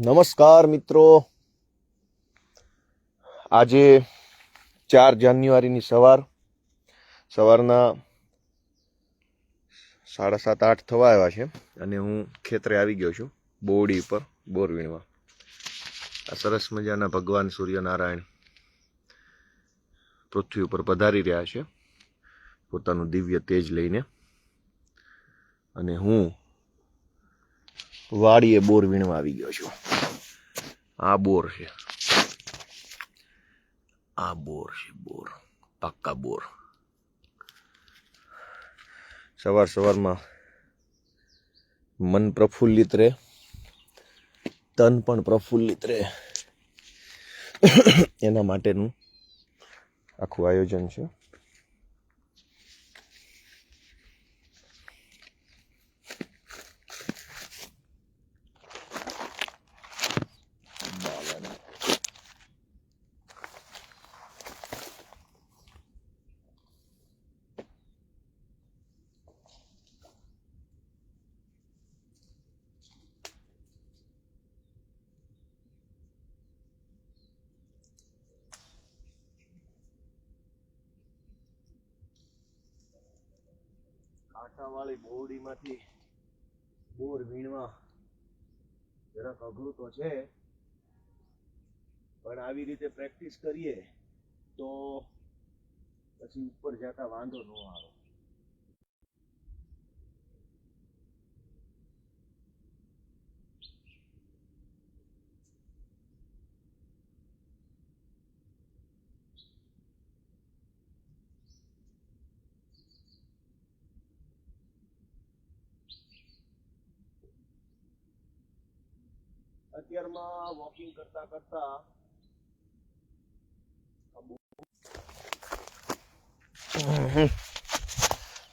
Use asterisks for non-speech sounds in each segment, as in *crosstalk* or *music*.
નમસ્કાર મિત્રો. આજે ચાર જાન્યુઆરીની સવાર. સવારના સાડા સાત, આઠ થવા આવ્યા છે અને હું ખેતરે આવી ગયો છું, બોરડી પર બોર વીણવા આ સરસ મજાના ભગવાન સૂર્યનારાયણ પૃથ્વી ઉપર પધારી રહ્યા છે, પોતાનું દિવ્ય તેજ લઈને. અને હું વાડીએ બોર વીણવા આવી ગયો છું. આ બોર છે આ બોર છે બોર પાક્કા બોર સવાર સવારમાં મન પ્રફુલ્લિત રહે તન પણ પ્રફુલ્લિત રહે એના માટેનું આખું આયોજન છે કાંટાવાળી બોરડીમાંથી બોર વીણવા જરાક અઘરું તો છે, પણ આવી રીતે પ્રેક્ટિસ કરીએ તો પછી ઉપર જતા વાંધો ન આવે. અત્યારમાં વોકિંગ કરતા કરતા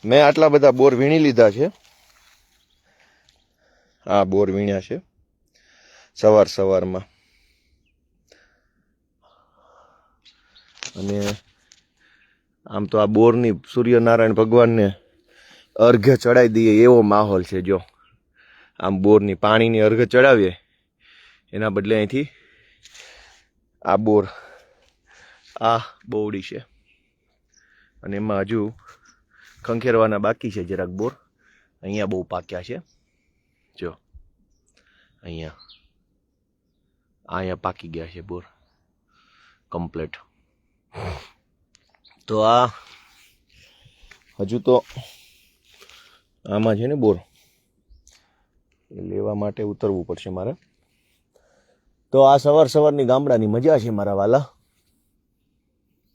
મેં આટલા બધા બોર વીણી લીધા છે. આ બોર વીણ્યા છે. સવાર સવારમાં. અને આમ તો આ બોરની સૂર્યનારાયણ ભગવાનને અર્ઘ્ય ચડાવી દઈએ એવો માહોલ છે જો. આમ બોરની પાણીની અર્ઘ્ય ચડાવીએ. એના બદલે અહીંથી આ બોર, આ બોવડી છે. અને એમાં હજુ ખંખેરવાના બાકી છે જરાક બોર. અહીંયા બહુ પાક્યા છે. જો, અહીંયા અહીંયા પાકી ગયા છે બોર. કમ્પ્લેટ. તો આ, હજુ તો આમાં છે ને બોર. લેવા માટે ઉતરવું પડશે મારે. તો આ સવાર સવારની ગામડાની મજા છે મારા વાલા.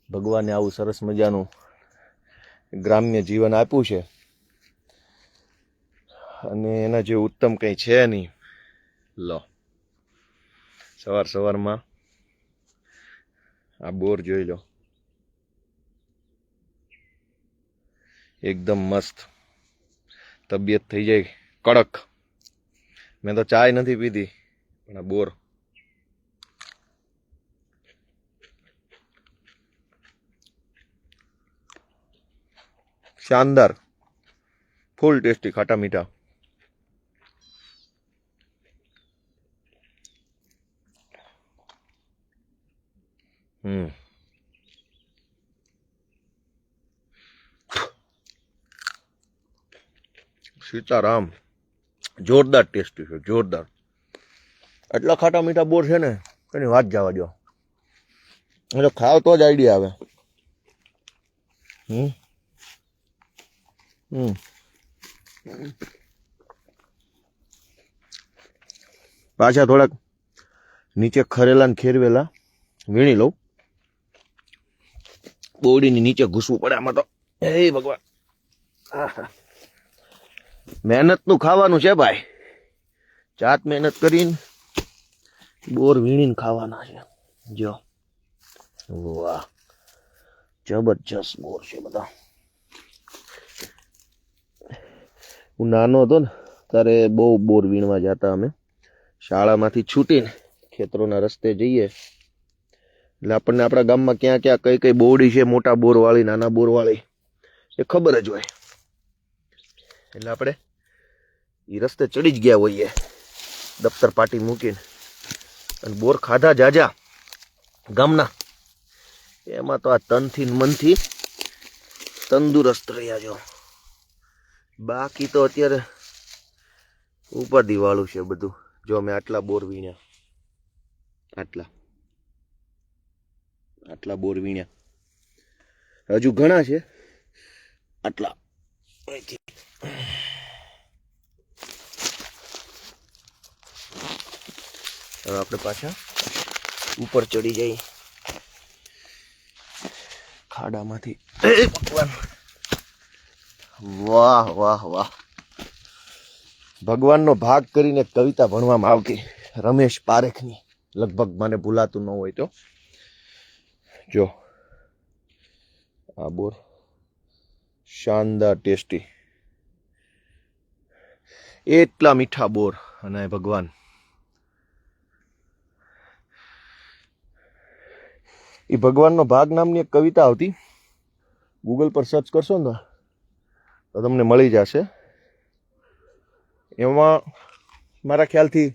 ભગવાને આવું સરસ મજાનું ગ્રામ્ય જીવન આપ્યું છે. અને એના જેવું ઉત્તમ કંઈ છે નહીં. લો. સવાર સવારમાં આ બોર જોઈ લો. એકદમ મસ્ત. તબિયત થઈ જાય કડક. મેં તો ચાય નથી પીધી, પણ આ બોર શાનદાર. ફૂલ ટેસ્ટી ખાટા મીઠા. હમ. સીતારામ. જોરદાર ટેસ્ટી છે, જોરદાર. એટલા ખાટા મીઠા બોર છે ને, એની વાત જવા દો એટલે ખાવ તો જ આઈડિયા આવે. હમ. પાછા થોડાક નીચે ખરેલા ને ખેરવેલા વીણી લઉં. બોડીની નીચે ઘૂસવું પડે આમાં તો. હે ભગવાન. મહેનતનું ખાવાનું છે ભાઈ. જાત મહેનત કરીને બોર વીણીને ખાવાના છે. જો. વાહ. જબરજસ્ત બોર છે બધા. હું નાનો હતો ને, ત્યારે બહુ બોર વીણવા જતા અમે. શાળામાંથી છૂટીને ખેતરોના રસ્તે જઈએ. એટલે આપણને આપણા ગામમાં ક્યાં ક્યાં કઈ કઈ બોરડી છે, મોટા બોરવાળી, નાના બોરવાળી, એ ખબર જ હોય. એટલે આપણે એ રસ્તે ચડી જ ગયા હોઈએ, દફતર પાટી મૂકીને. અને બોર ખાધા જાજા ગામના. એમાં તો આ તનથી મનથી તંદુરસ્ત રહ્યા જો બાકી તો અત્યારે ઉપર દિવાળું છે બધું. જો અમે આટલા બોર વીણ્યા. આટલા. આટલા બોર વીણ્યા. હજુ ઘણા છે. આટલા. હવે આપણે પાછા ઉપર ચડી જઈ ખાડામાંથી. ભગવાન વાહ વાહ વાહ. ભગવાનનો ભાગ કરીને કવિતા ભણવામાં આવતી રમેશ પારેખની. લગભગ મને ભૂલાતું ન હોય તો. જો, આ બોર શાનદાર ટેસ્ટી. એટલા મીઠા બોર અને ભગવાન. એ ભગવાનનો ભાગ નામની એક કવિતા આવતી. ગૂગલ પર સર્ચ કરશો ને તો તમને મળી જશે. એમાં મારા ખ્યાલથી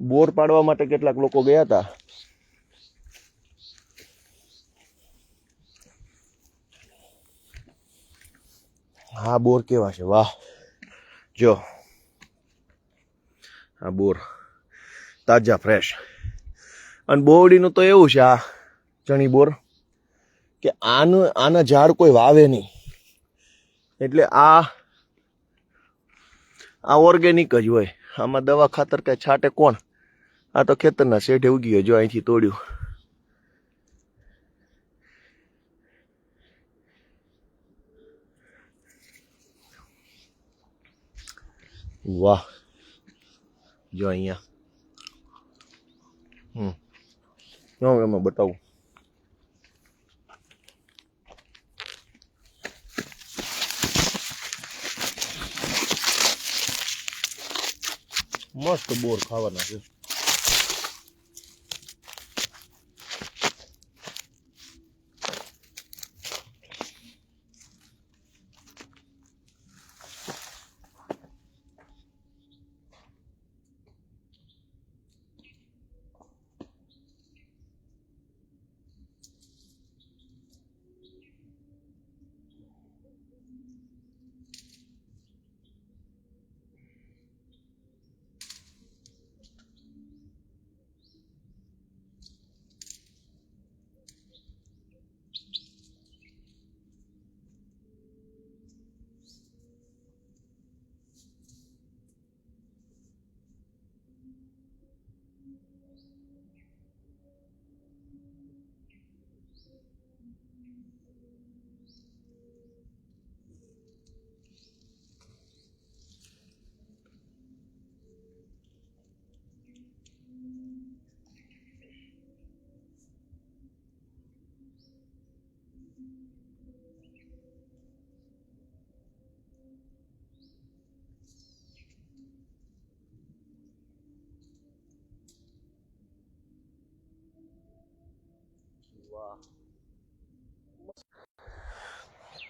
બોર પાડવા માટે કેટલાક લોકો ગયા હતા. હા, બોર કેવા છે? વાહ. જો. આ બોર તાજા, ફ્રેશ. અને બોરડીનું તો એવું છે, આ ચણી બોર. કે આનું, આના ઝાડ કોઈ વાવે નહીં. એટલે આ આ ઓર્ગેનિક જ હોય. આમાં દવા ખાતર કે છાંટે કોણ? આ તો ખેતરના શેઠે ઉગી જો અહીંથી તોડ્યું. વાહ. જો અહીંયા. હમ. હું એમાં બતાવું. મસ્ત બોર ખાવાના છે.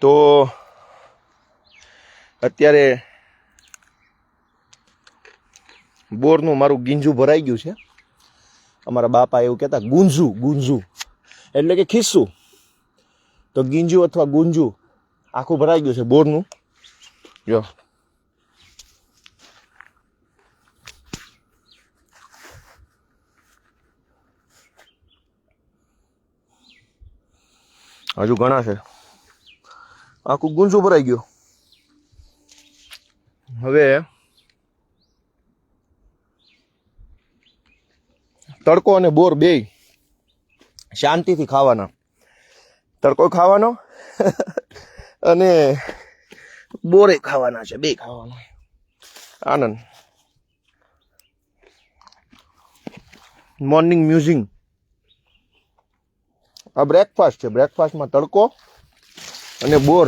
તો અત્યારે બોરનું મારું ગીંજું ભરાઈ ગયું છે. અમારા બાપા એવું કહેતા, ગુંજુ ગુંજુ. એટલે કે ખિસ્સું. તો ગીંજુ અથવા ગુંજુ આખું ભરાઈ ગયું છે બોરનું. જો. હજુ ઘણા છે. આખું ગુંજું ભરાઈ ગયું. હવે તડકો અને બોર બે. શાંતિથી ખાવાના. તડકો ખાવાનો *laughs* અને બોરે ખાવાના છે બે ખાવાના. આનંદ. મોર્નિંગ મ્યુઝિંગ આ બ્રેકફાસ્ટ છે. બ્રેકફાસ્ટમાં તડકો અને બોર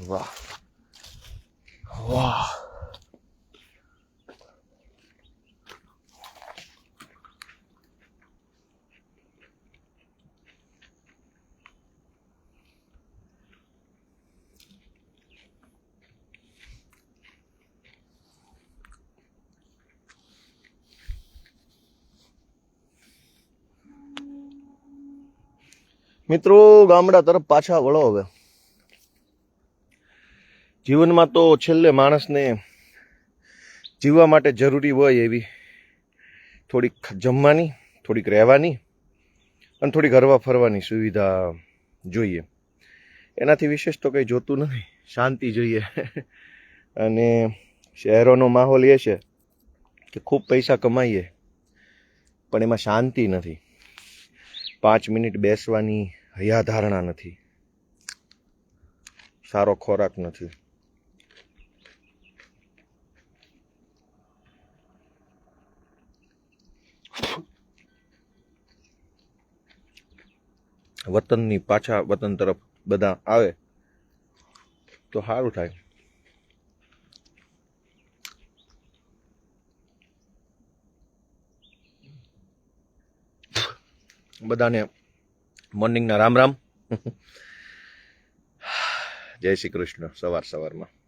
વાહ વાહ મિત્રો, ગામડા તરફ પાછા વળો હવે. જીવનમાં તો છેલ્લે માણસને જીવવા માટે જરૂરી હોય એવી થોડીક જમવાની, થોડીક રહેવાની અને થોડીક હરવા ફરવાની સુવિધા જોઈએ. એનાથી વિશેષ તો કંઈ જોતું નથી. શાંતિ જોઈએ. અને શહેરોનો માહોલ એ છે કે ખૂબ પૈસા કમાઈએ, પણ એમાં શાંતિ નથી. પાંચ મિનિટ બેસવાની હયાધારણા નથી. સારો ખોરાક નથી. વતનની પાછા વતન તરફ બધા આવે, તો સારું થાય. બધાને મોર્નિંગના રામ રામ. જય શ્રી કૃષ્ણ સવાર સવારમાં.